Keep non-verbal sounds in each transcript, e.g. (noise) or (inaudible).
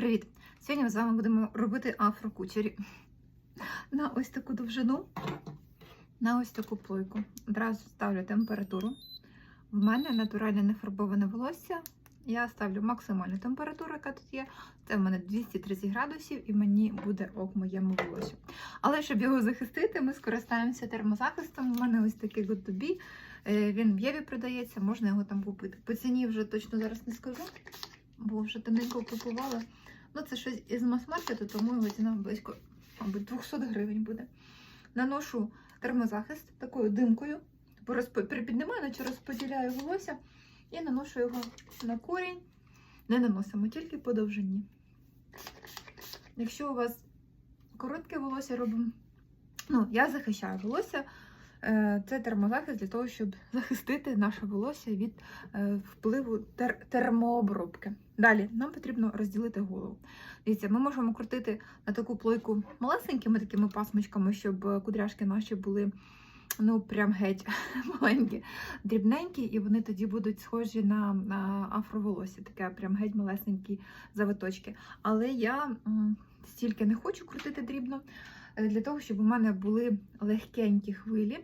Привіт! Сьогодні ми з вами будемо робити афрокучері на ось таку довжину, на ось таку плойку. Одразу ставлю температуру. В мене натуральне нефарбоване волосся. Я ставлю максимальну температуру, яка тут є. Це в мене 230 градусів, і мені буде ок моєму волосю. Але щоб його захистити, ми скористаємося термозахистом. У мене ось такий Good to Е, Він в Єві продається, можна його там купити. По ціні вже точно зараз не скажу, бо вже тоненько купувала. Ну, це щось із мас-маркету, тому його ціна близько, мабуть, 200 гривень буде. Наношу термозахист такою димкою, порозп- припіднімаю, наче розподіляю волосся і наношу його на корінь. Не наносимо, тільки по довжині. Якщо у вас коротке волосся робимо, ну, я захищаю волосся. Е, Це термозахист для того, щоб (laughs) захистити наше волосся від е, впливу тер- термообробки. Далі нам потрібно розділити голову. Дивіться, ми можемо крутити на таку плойку малесенькими такими пасмочками, щоб е, кудряшки наші були ну прям геть (laughs) маленькі, дрібненькі, і вони тоді будуть схожі на, на афроволосся, таке прям геть малесенькі завиточки. Але я стільки не хочу крутити дрібно, для того, щоб у мене були легкенькі хвилі.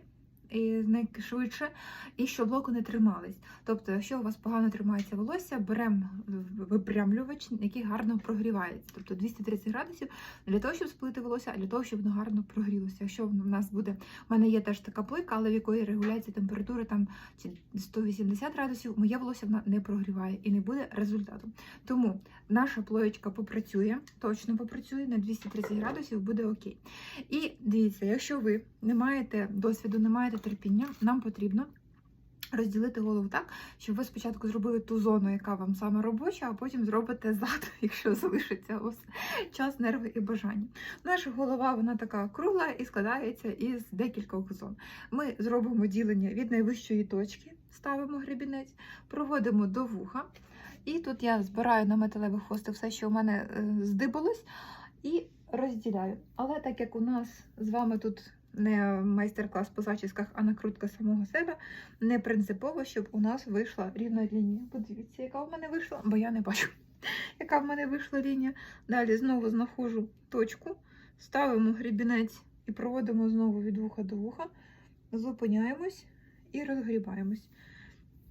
І найшвидше, і щоб локо не тримались. Тобто, якщо у вас погано тримається волосся, беремо випрямлювач, який гарно прогрівається. Тобто 230 градусів для того, щоб сплити волосся, а для того, щоб воно гарно прогрілося. Якщо в нас буде, у мене є теж така плойка, але в якої регуляція температури там 180 градусів, моє волосся вона не прогріває і не буде результату. Тому наша плоєчка попрацює, точно попрацює на 230 градусів, буде окей. І дивіться, якщо ви не маєте досвіду, не маєте терпіння, нам потрібно. Розділити голову так, щоб ви спочатку зробили ту зону, яка вам саме робоча, а потім зробите зад, (laughs) якщо залишиться вас час, нерви і бажання. Наша голова вона така кругла і складається із декількох зон. Ми зробимо ділення від найвищої точки, ставимо гребінець, проводимо до вуха. І тут я збираю на металевий хвостик все, що у мене е, здибалось, і розділяю. Але так як у нас з вами тут не майстер-клас по зачісках, а накрутка самого себе, не принципово, щоб у нас вийшла рівна лінія. Подивіться, яка в мене вийшла, бо я не бачу, (laughs) яка в мене вийшла лінія. Далі знову знаходжу точку, ставимо грібінець і проводимо знову від вуха до вуха, зупиняємось і розгрібаємось.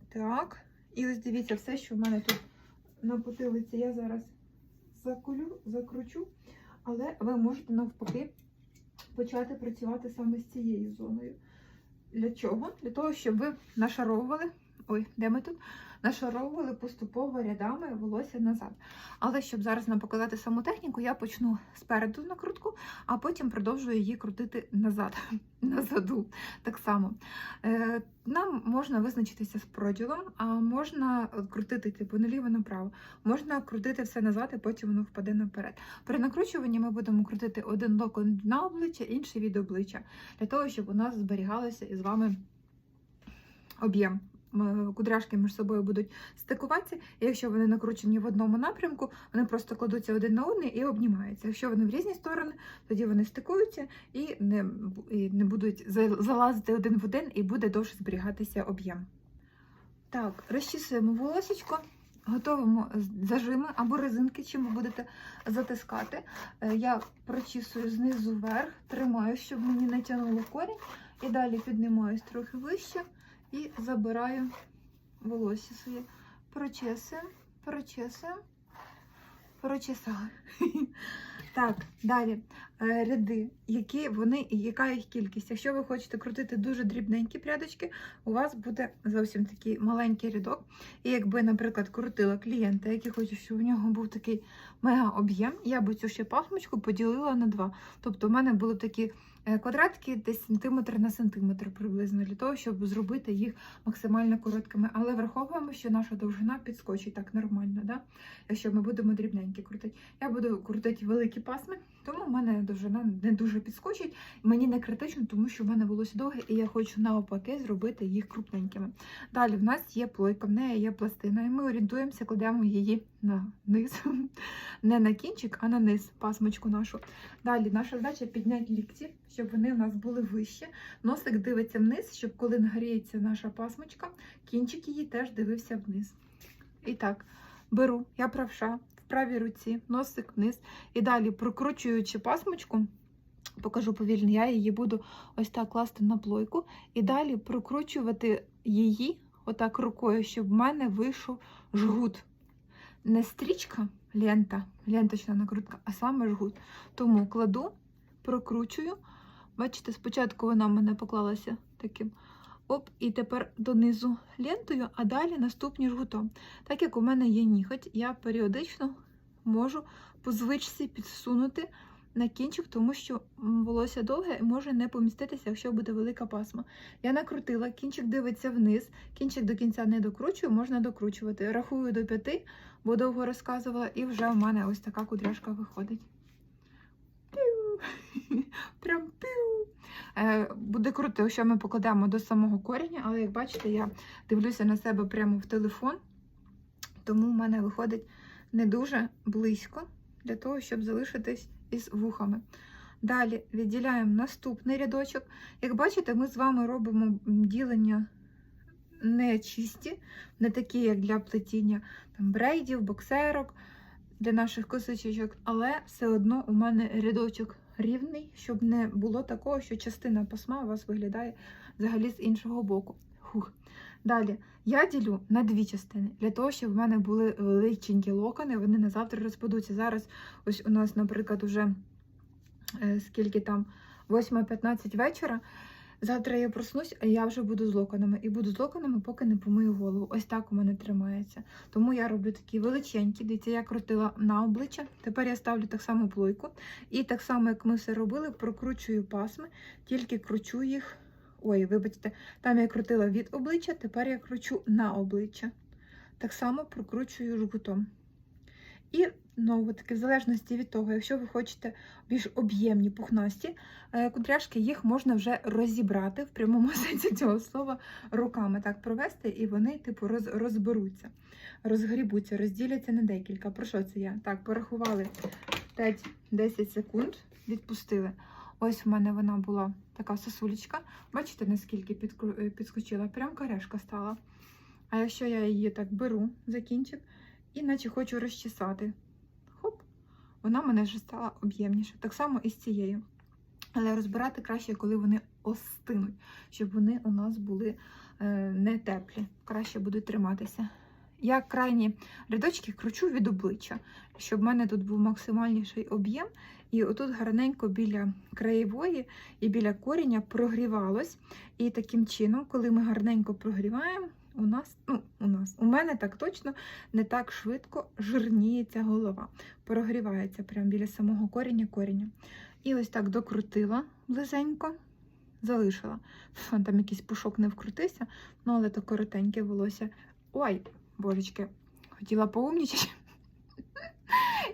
Так, і ось дивіться, все, що в мене тут на потилиці, я зараз заколю, закручу, але ви можете навпаки почати працювати саме з цією зоною. Для чого? Для того, щоб ви нашаровували. Ой, де ми тут? Нашаровували поступово рядами волосся назад. Але щоб зараз нам показати саму техніку, я почну спереду накрутку, а потім продовжую її крутити назад, (laughs) назаду. Так само. Е, Нам можна визначитися з проділом, а можна крутити типу наліво направо. Можна крутити все назад, і потім воно впаде наперед. При накручуванні ми будемо крутити один локон на обличчя, інший від обличчя, для того, щоб у нас зберігалося із вами об'єм. М, Кудряшки між собою будуть стикуватися, і якщо вони накручені в одному напрямку, вони просто кладуться один на один і обнімаються. Якщо вони в різні сторони, тоді вони стикуються і не, і не будуть залазити один в один, і буде довше зберігатися об'єм. Так, розчісуємо волосечко, готуємо зажими або резинки, чим ви будете затискати. Е, Я прочісую знизу вверх, тримаю, щоб мені не тягнуло корінь, і далі піднімаюсь трохи вище і забираю волосся своє. Прочесуємо, прочесуємо, прочесали. (laughs) Так, далі ряди, які вони і яка їх кількість. Якщо ви хочете крутити дуже дрібненькі прядочки, у вас буде зовсім такий маленький рядок. І якби, наприклад, крутила клієнта, який хоче, щоб у нього був такий мега об'єм, я би цю ще пасмочку поділила на два. Тобто, у мене були такі е, квадратки десь сантиметр на сантиметр приблизно, для того, щоб зробити їх максимально короткими. Але враховуємо, що наша довжина підскочить так нормально, да? якщо ми будемо дрібненькі крутити. Я буду крутити великі пасми, тому в мене довжина не дуже підскочить. Мені не критично, тому що в мене волосся довге, і я хочу навпаки зробити їх крупненькими. Далі в нас є плойка, в неї є пластина, і ми орієнтуємося, кладемо її на низ, (laughs) не на кінчик, а на низ, пасмочку нашу. Далі наша задача підняти лікті, щоб вони у нас були вище. Носик дивиться вниз, щоб коли нагріється наша пасмочка, кінчик її теж дивився вниз. І так, беру, я правша, правій руці, носик вниз. І далі, прокручуючи пасмочку, покажу повільно, я її буду ось так класти на плойку. І далі прокручувати її отак рукою, щоб в мене вийшов жгут. Не стрічка, лента, ленточна накрутка, а саме жгут. Тому кладу, прокручую. Бачите, спочатку вона в мене поклалася таким. Оп, і тепер донизу лентою, а далі наступні жгутом. Так як у мене є ніготь, я періодично можу по звичці підсунути на кінчик, тому що волосся довге і може не поміститися, якщо буде велика пасма. Я накрутила, кінчик дивиться вниз, кінчик до кінця не докручую, можна докручувати. Рахую до п'яти, бо довго розказувала, і вже в мене ось така кудряшка виходить. Піу! (laughs) Прям піу! Е, Буде круто, якщо ми покладемо до самого коріння, але як бачите, я дивлюся на себе прямо в телефон, тому в мене виходить не дуже близько для того, щоб залишитись із вухами. Далі відділяємо наступний рядочок. Як бачите, ми з вами робимо ділення не чисті, не такі, як для плетіння там, брейдів, боксерок, для наших косичок, але все одно у мене рядочок рівний, щоб не було такого, що частина пасма у вас виглядає взагалі з іншого боку. Фух. Далі я ділю на дві частини для того, щоб в мене були величенькі локони, вони на завтра розпадуться. Зараз ось у нас, наприклад, уже е, скільки там 8.15 вечора. Завтра я проснусь, а я вже буду з локонами. І буду з локонами, поки не помию голову. Ось так у мене тримається. Тому я роблю такі величенькі. Дивіться, я крутила на обличчя. Тепер я ставлю так само плойку. І так само, як ми все робили, прокручую пасми, тільки кручу їх. Ой, вибачте, там я крутила від обличчя, тепер я кручу на обличчя. Так само прокручую жгутом. І знову таки, в залежності від того, якщо ви хочете більш об'ємні пухнасті е, кудряшки, їх можна вже розібрати в прямому (laughs) сенсі цього слова руками так провести, і вони, типу, роз, розберуться, розгрібуться, розділяться на декілька. Про що це я? Так, порахували 5-10 секунд, відпустили. Ось в мене вона була така сосулечка. Бачите, наскільки е, підскочила? Прям карешка стала. А якщо я її так беру за кінчик і наче хочу розчесати, хоп, вона мене вже стала об'ємніша. Так само і з цією. Але розбирати краще, коли вони остинуть, щоб вони у нас були е, не теплі, краще будуть триматися. Я крайні рядочки кручу від обличчя, щоб в мене тут був максимальніший об'єм, і отут гарненько біля краєвої і біля коріння прогрівалось. І таким чином, коли ми гарненько прогріваємо, у нас, ну, у нас, у мене так точно не так швидко жирніється голова. Прогрівається прямо біля самого коріння коріння. І ось так докрутила близенько, залишила. Там якийсь пушок не вкрутився, ну але то коротеньке волосся. Ой, божечки, хотіла поумнічати.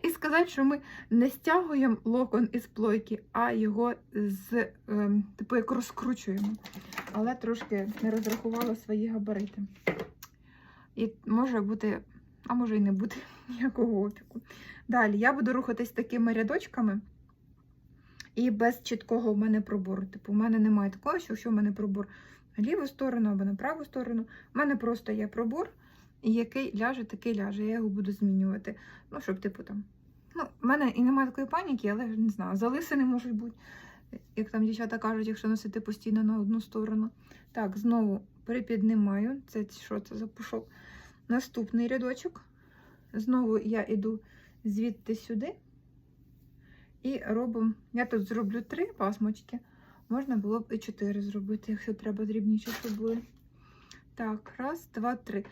І сказати, що ми не стягуємо локон із плойки, а його з, ем, типу, як розкручуємо. Але трошки не розрахувала свої габарити. І може бути, а може і не бути (laughs) ніякого опіку. Далі я буду рухатись такими рядочками і без чіткого в мене пробору. Типу, у мене немає такого, що якщо в мене пробор на ліву сторону або на праву сторону, у мене просто є пробор, і який ляже, такий ляже. Я його буду змінювати. Ну, щоб, типу, там. Ну, в мене і немає такої паніки, але не знаю, залисини можуть бути. Як там дівчата кажуть, якщо носити постійно на одну сторону. Так, знову припіднімаю. Це що це за пушок? Наступний рядочок. Знову я йду звідти сюди. І робимо. Я тут зроблю три пасмочки. Можна було б і чотири зробити, якщо треба дрібніше, щоб були. Так, раз, два, три.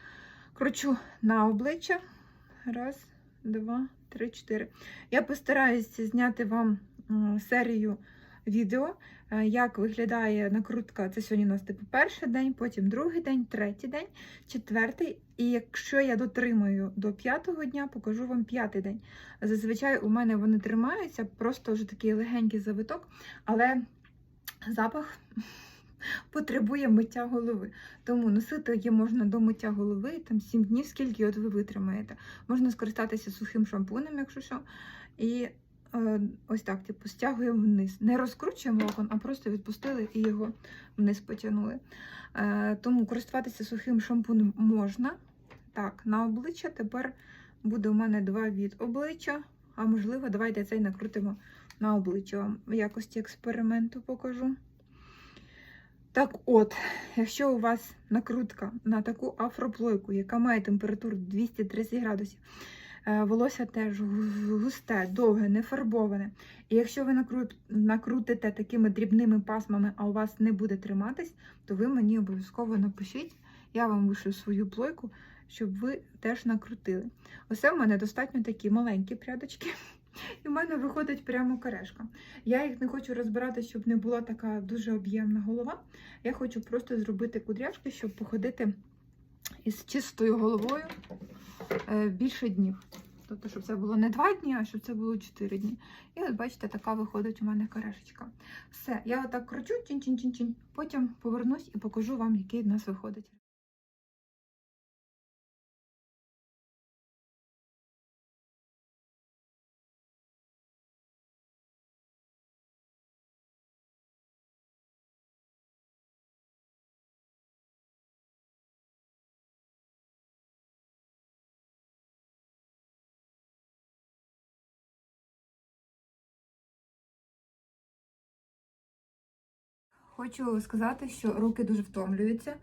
Кручу на обличчя. Раз, два, три, чотири. Я постараюся зняти вам серію відео, е, як виглядає накрутка. Це сьогодні у нас типу перший день, потім другий день, третій день, четвертий. І якщо я дотримую до п'ятого дня, покажу вам п'ятий день. Зазвичай у мене вони тримаються, просто вже такий легенький завиток, але запах потребує миття голови. Тому носити її можна до миття голови, там 7 днів, скільки от ви витримаєте. Можна скористатися сухим шампунем, якщо що. І е, ось так, типу, стягуємо вниз. Не розкручуємо локон, а просто відпустили і його вниз потягнули. Е, тому користуватися сухим шампунем можна. Так, на обличчя тепер Буде у мене два від обличчя, а можливо, давайте цей накрутимо на обличчя вам якості експерименту покажу. Так от, якщо у вас накрутка на таку афроплойку, яка має температуру 230 градусів, е, волосся теж густе, довге, не фарбоване. І якщо ви накрутите такими дрібними пасмами, а у вас не буде триматись, то ви мені обов'язково напишіть, я вам вишлю свою плойку, щоб ви теж накрутили. Оце в мене достатньо такі маленькі прядочки. І в мене виходить прямо корешка. Я їх не хочу розбирати, щоб не була така дуже об'ємна голова. Я хочу просто зробити кудряшки, щоб походити із чистою головою е, більше днів. Тобто, щоб це було не два дні, а щоб це було 4 дні. І от бачите, така виходить у мене корешечка. Все, я отак кручу, чин-чин-чин-чин. Потім повернусь і покажу вам, який в нас виходить. Хочу сказати, що руки дуже втомлюються,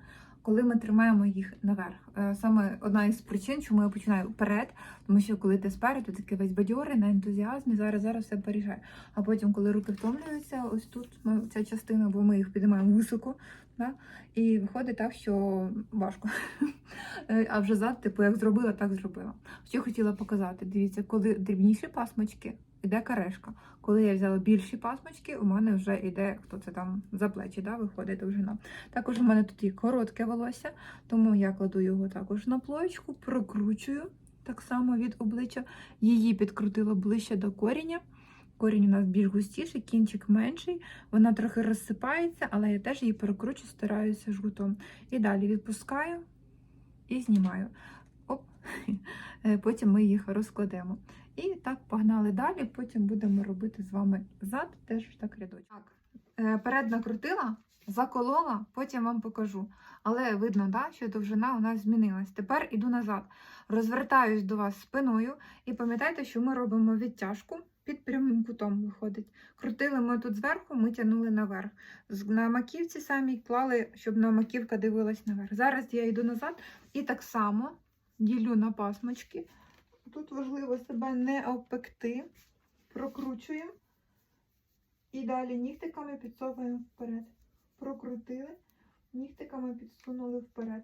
коли ми тримаємо їх наверх. Е, Саме одна із причин, чому я починаю вперед, тому що коли ти спереду, ти такий весь бадьорий, на ентузіазмі, зараз зараз все поріжає. А потім, коли руки втомлюються, ось тут ми, ця частина, бо ми їх піднімаємо високо, да? і виходить так, що важко. (laughs) Е, А вже зад, типу, як зробила, так зробила. Що хотіла показати, дивіться, коли дрібніші пасмочки, іде карешка. Коли я взяла більші пасмочки, у мене вже йде, хто це там за плечі, да, виходить довжина. Також у мене тут є коротке волосся, тому я кладу його також на плоєчку, прокручую так само від обличчя. Її підкрутила ближче до коріння. Корінь у нас більш густіший, кінчик менший, вона трохи розсипається, але я теж її перекручу, стараюся жгутом. І далі відпускаю і знімаю. Оп. (laughs) Потім ми їх розкладемо. І так погнали далі. Потім будемо робити з вами зад, теж так рядочок. Так, е, перед накрутила, заколола, потім вам покажу. Але видно, да, що довжина у нас змінилась. Тепер іду назад. Розвертаюсь до вас спиною і пам'ятайте, що ми робимо відтяжку. Під прямим кутом виходить. Крутили ми тут зверху, ми тягнули наверх. На маківці самі клали, щоб на маківка дивилась наверх. Зараз я йду назад і так само ділю на пасмочки. Тут важливо себе не обпекти. Прокручуємо. І далі нігтиками підсовуємо вперед. Прокрутили, нігтиками підсунули вперед.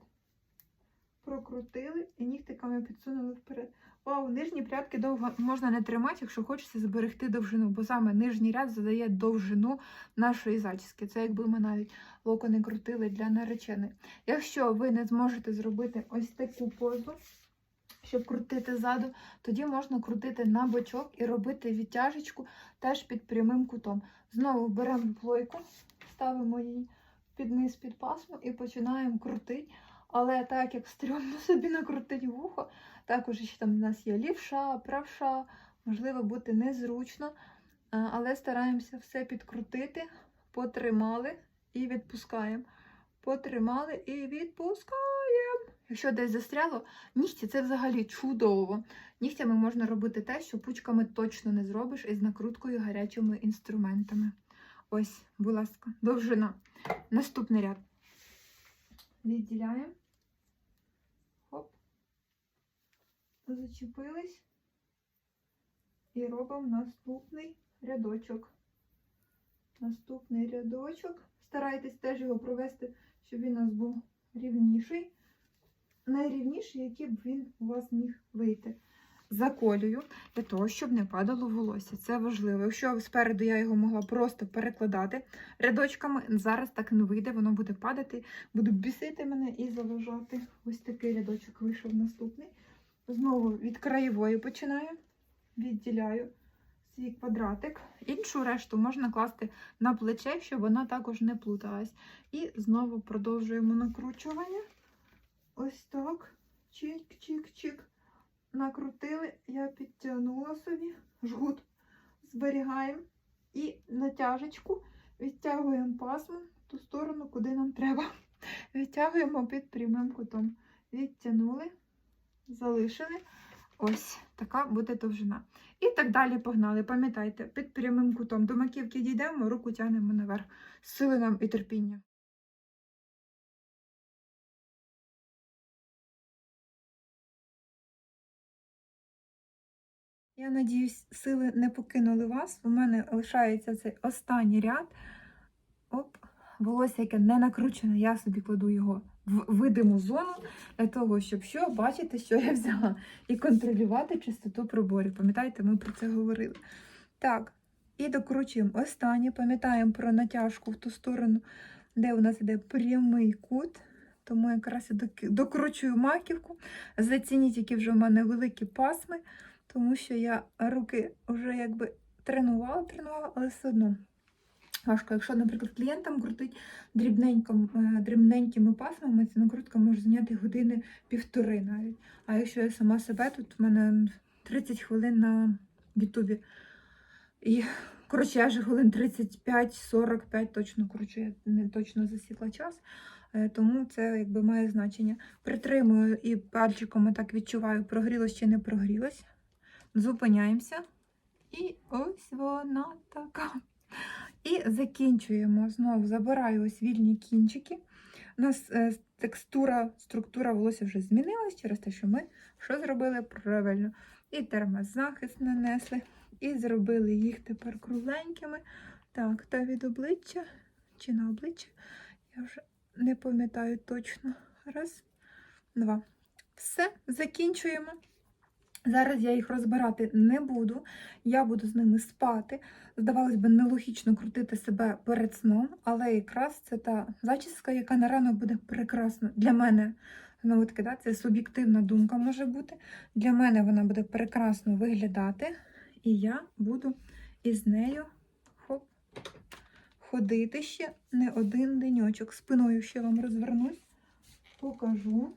Прокрутили і нігтиками підсунули вперед. Вау, нижні прядки довго можна не тримати, якщо хочеться зберегти довжину, бо саме нижній ряд задає довжину нашої зачіски. Це якби ми навіть локони крутили для нареченої. Якщо ви не зможете зробити ось таку позу, щоб крутити ззаду, тоді можна крутити на бочок і робити відтяжечку теж під прямим кутом. Знову беремо плойку, ставимо її під низ під пасму і починаємо крутити. Але так як стрьомно (laughs) собі накрутить вухо, також ще там у нас є лівша, правша, можливо, бути незручно, але стараємося все підкрутити, потримали і відпускаємо. Потримали і відпускаємо. Якщо десь застряло, нігті це взагалі чудово. Нігтями можна робити те, що пучками точно не зробиш із накруткою гарячими інструментами. Ось, будь ласка, довжина. Наступний ряд. Відділяємо. Хоп. Зачепились. І робимо наступний рядочок. Наступний рядочок. Старайтесь теж його провести, щоб він у нас був рівніший. Найрівніший, який б він у вас міг вийти. Заколюю для того, щоб не падало волосся. Це важливо. Якщо спереду я його могла просто перекладати рядочками, зараз так не вийде, воно буде падати, буде бісити мене і заважати. Ось такий рядочок вийшов наступний. Знову від краєвої починаю, відділяю свій квадратик. Іншу решту можна класти на плече, щоб вона також не плуталась. І знову продовжуємо накручування. Ось так. Чик-чик-чик. Накрутили, я підтягнула собі, жгут зберігаємо і натяжечку відтягуємо пасму в ту сторону, куди нам треба. Відтягуємо під прямим кутом. Відтягнули, залишили. ось така буде довжина. І так далі погнали. Пам'ятайте, під прямим кутом до маківки дійдемо, руку тягнемо наверх. Сили нам і терпіння. Я надіюсь, сили не покинули вас. У мене лишається цей останній ряд. Оп, волосся, яке не накручене, я собі кладу його в видиму зону для того, щоб що бачити, що я взяла, і контролювати чистоту проборів. Пам'ятаєте, ми про це говорили. Так, і докручуємо останнє. Пам'ятаємо про натяжку в ту сторону, де у нас іде прямий кут. Тому якраз доки- докручую маківку. Зацініть, які вже в мене великі пасми, тому що я руки вже якби тренувала, тренувала, але все одно важко. Якщо, наприклад, клієнтам крутить дрібненьким, е, дрібненькими пасмами, ця накрутка може зайняти години півтори навіть. А якщо я сама себе, тут в мене 30 хвилин на Ютубі. І, коротше, я вже хвилин 35-45 точно, коротше, я не точно засікла час. Е, Тому це якби має значення. Притримую і пальчиком так відчуваю, прогрілось чи не прогрілось. Зупиняємося. І ось вона така. І закінчуємо знову. Забираю ось вільні кінчики. У нас е, текстура, структура волосся вже змінилась через те, що ми що зробили правильно. І термозахист нанесли, і зробили їх тепер кругленькими. Так, та від обличчя чи на обличчя. Я вже не пам'ятаю точно. Раз, два. Все, закінчуємо. Зараз я їх розбирати не буду, я буду з ними спати. Здавалось би, нелогічно крутити себе перед сном, але якраз це та зачіска, яка на ранок буде прекрасна. Для мене, знову таки, да, це суб'єктивна думка може бути. Для мене вона буде прекрасно виглядати, і я буду із нею хоп, ходити ще не один деньочок. Спиною ще вам розвернусь, покажу.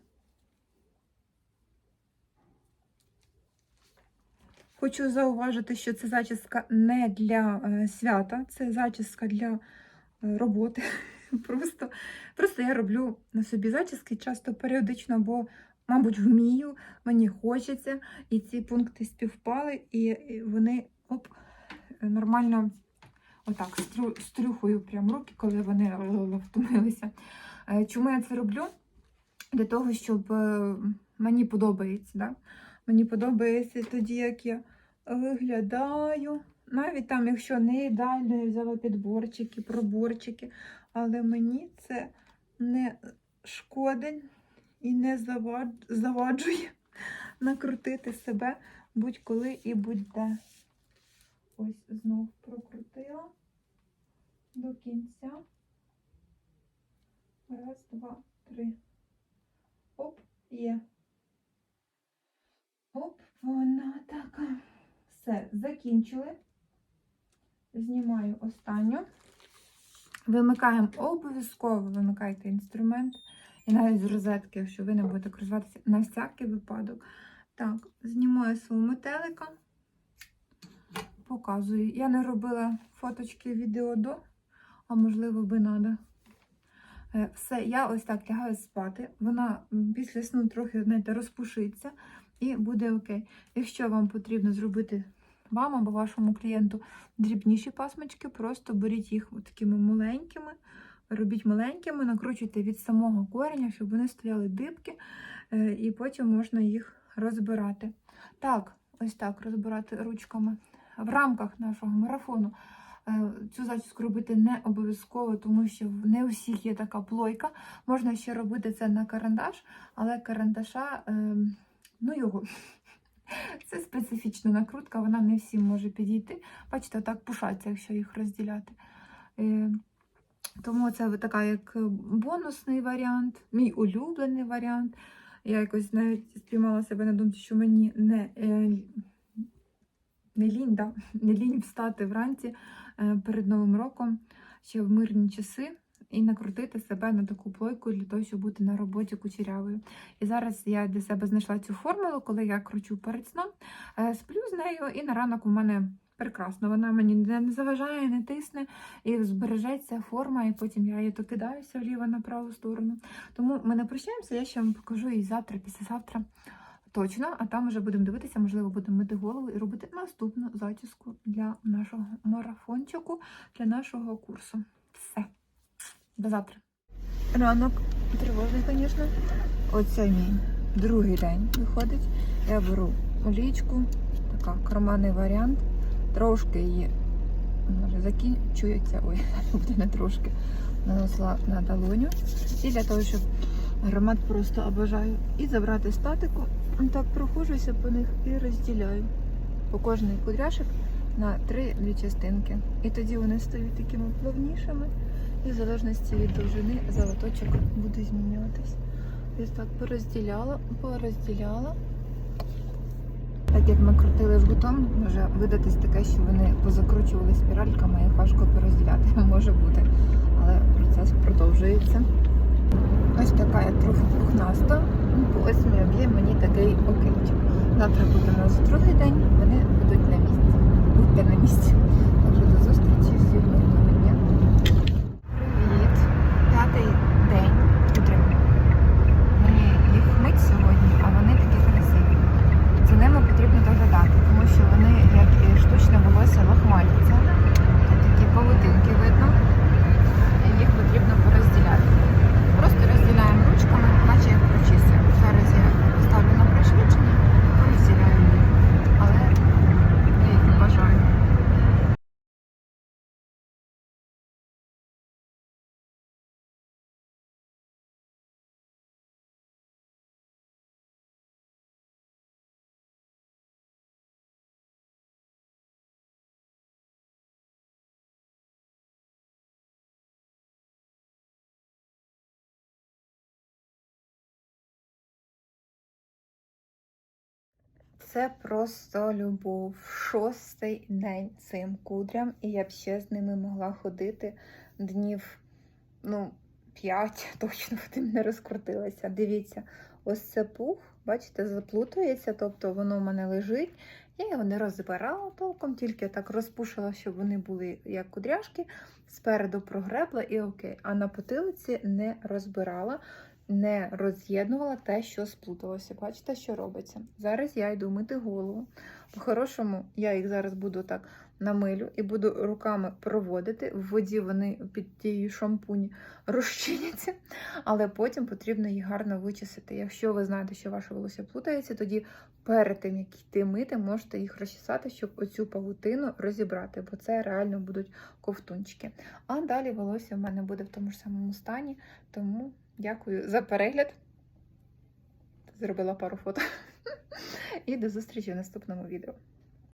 Хочу зауважити, що це зачіска не для е, свята, це зачіска для е, роботи. (laughs) Просто, просто я роблю на собі зачіски часто періодично, бо, мабуть, вмію, мені хочеться, і ці пункти співпали, і, вони оп, нормально отак стрюхую прям руки, коли вони е, втомилися. Чому я це роблю? Для того, щоб мені подобається. Да? Мені подобається тоді, як я виглядаю. Навіть там, якщо не ідеально, я взяла підборчики, проборчики, але мені це не шкодить і не заваджує (laughs) накрутити себе будь-коли і будь-де. Ось знов прокрутила до кінця. Раз, два, три. Оп, є. Оп, вона така. Все, закінчили. Знімаю останню. Вимикаємо обов'язково, вимикайте інструмент. І навіть з розетки, якщо ви не будете користуватися на всякий випадок. Так, знімаю свого метелика. Показую. Я не робила фоточки відео до, а можливо би треба. Все, я ось так лягаю спати. Вона після сну трохи знаєте, розпушиться і буде окей. Якщо вам потрібно зробити вам або вашому клієнту дрібніші пасмочки, просто беріть їх такими маленькими, робіть маленькими, накручуйте від самого кореня, щоб вони стояли дибки, е, і потім можна їх розбирати. Так, ось так розбирати ручками. В рамках нашого марафону е, цю зачіску робити не обов'язково, тому що не у всіх є така плойка. Можна ще робити це на карандаш, але карандаша, е, ну його. (laughs) Це специфічна накрутка, вона не всім може підійти. Бачите, так пушаться, якщо їх розділяти. Е, Тому це така як бонусний варіант, мій улюблений варіант. Я якось навіть спіймала себе на думці, що мені не, е, не лінь, да? (laughs) не лінь встати вранці е, перед Новим роком, ще в мирні часи, і накрутити себе на таку плойку для того, щоб бути на роботі кучерявою. І зараз я для себе знайшла цю формулу, коли я кручу перед сном, е, сплю з нею, і на ранок у мене прекрасно. Вона мені не заважає, не тисне, і збережеться форма, і потім я її то кидаюся вліво на праву сторону. Тому ми не прощаємося, я ще вам покажу і завтра, післязавтра точно, а там вже будемо дивитися, можливо, будемо мити голову і робити наступну зачіску для нашого марафончику, для нашого курсу. До завтра. Ранок тривожний, звісно. Оце мій другий день виходить. Я беру олічку, така карманний варіант. Трошки її може закінчується. Ой, (laughs) буде не трошки. Нанесла на долоню. І для того, щоб аромат просто обожаю. І забрати статику. Так проходжуся по них і розділяю по кожний кудряшок на три-дві частинки. І тоді вони стають такими плавнішими. І в залежності від довжини завиточок буде змінюватись. Ось так порозділяла, порозділяла. Так як ми крутили жгутом, може видатись таке, що вони позакручували спіральками і важко порозділяти. (laughs) Може бути. Але процес продовжується. Ось така я трохи пухнаста. Ну, Ось мій об'єм мені такий окейчик. Завтра буде у нас другий день, вони будуть на місці. Будьте на місці. Так що до зустрічі, всіх гарного дня. Привіт! П'ятий день утримання. Мені їх мить сьогодні, а вони такі красиві. За ними потрібно доглядати, тому що вони, як і штучне волосся, лохмаляться. Тут такі павутинки видно. І їх потрібно порозділяти. Просто розділяємо ручками, наче як прочистимо. Зараз я ставлю на пришвидшення, розділяю їх. Але я їх не бажаю. Це просто любов. Шостий день цим кудрям, і я б ще з ними могла ходити днів, ну, п'ять, (laughs) точно тим не розкрутилася. Дивіться, ось це пух, бачите, заплутується, тобто воно в мене лежить. Я його не розбирала толком, тільки так розпушила, щоб вони були як кудряшки. Спереду прогребла і окей. А на потилиці не розбирала не роз'єднувала те, що сплуталося. Бачите, що робиться? Зараз я йду мити голову. По-хорошому, я їх зараз буду так намилю і буду руками проводити. В воді вони під тією шампуні розчиняться, але потім потрібно їх гарно вичесати. Якщо ви знаєте, що ваше волосся плутається, тоді перед тим, як йти мити, можете їх розчесати, щоб оцю павутину розібрати, бо це реально будуть ковтунчики. А далі волосся в мене буде в тому ж самому стані, тому. Дякую за перегляд. Зробила пару фото. (laughs) І до зустрічі в наступному відео.